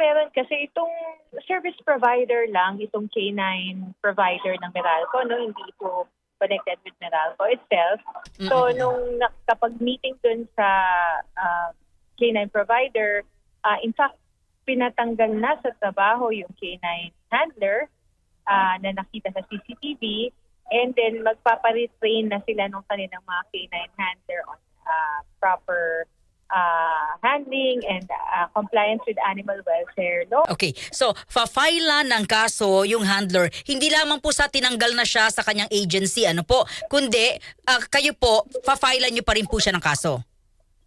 meron kasi itong service provider lang, itong K9 provider ng Meralco, no? Hindi ito connected with Meralco itself. So, nung nakapag-meeting dun sa ah, K9 provider, ah, in fact, pinatanggal na sa trabaho yung K9 handler ah, na nakita sa CCTV and then magpaparetrain na sila ng kanilang mga K9 handler on ah, proper handling and ah, compliance with animal welfare law. Okay, so fa-file ng kaso yung handler, hindi lamang po sa tinanggal na siya sa kanyang agency, ano po, kundi ah, kayo po, fa-file niyo pa rin po siya ng kaso.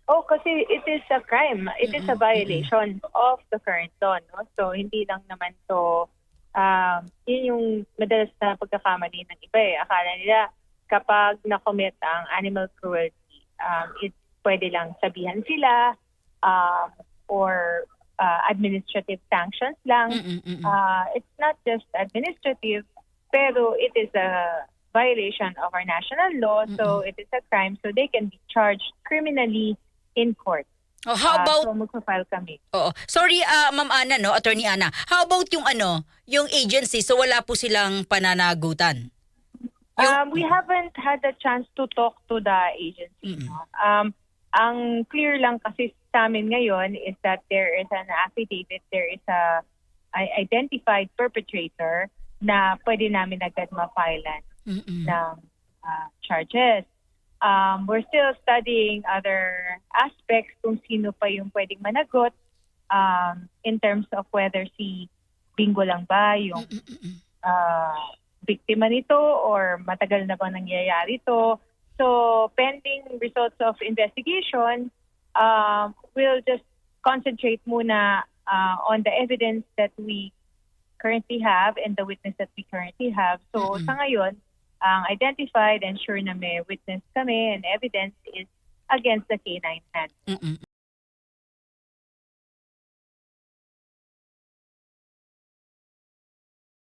Oh, kasi it is a crime. It is a violation of the current law, no? So, hindi lang naman to, um, yun yung madalas na pagkakamali ng iba eh. Akala nila kapag na-commit ang animal cruelty, um, it pwede lang sabihan sila um, or uh, administrative sanctions lang. Mm-mm-mm. Uh, it's not just administrative, pero it is a violation of our national law, so it is a crime, so they can be charged criminally in court. Oh, how Uh, about so magpa-file kami. Oo. Sorry, ah, Ma'am Ana, no, Attorney Ana. How about yung ano, yung agency so wala po silang pananagutan? Um, we haven't had a chance to talk to the agency. Mm-mm. No? Um, ang clear lang kasi sa amin ngayon is that there is an affidavit, there is a, identified perpetrator na pwede namin agad ma-filean Mm-mm. ng uh, charges. Um, we're still studying other aspects kung sino pa yung pwedeng managot um, in terms of whether si Bingo lang ba yung uh, biktima nito or matagal na bang nangyayari to. So, pending results of investigation, um, we'll just concentrate muna uh, on the evidence that we currently have and the witness that we currently have. So, Mm-mm. sa ngayon, ang identified and sure na may witness kami and evidence is against the K9 hand. Mm-mm.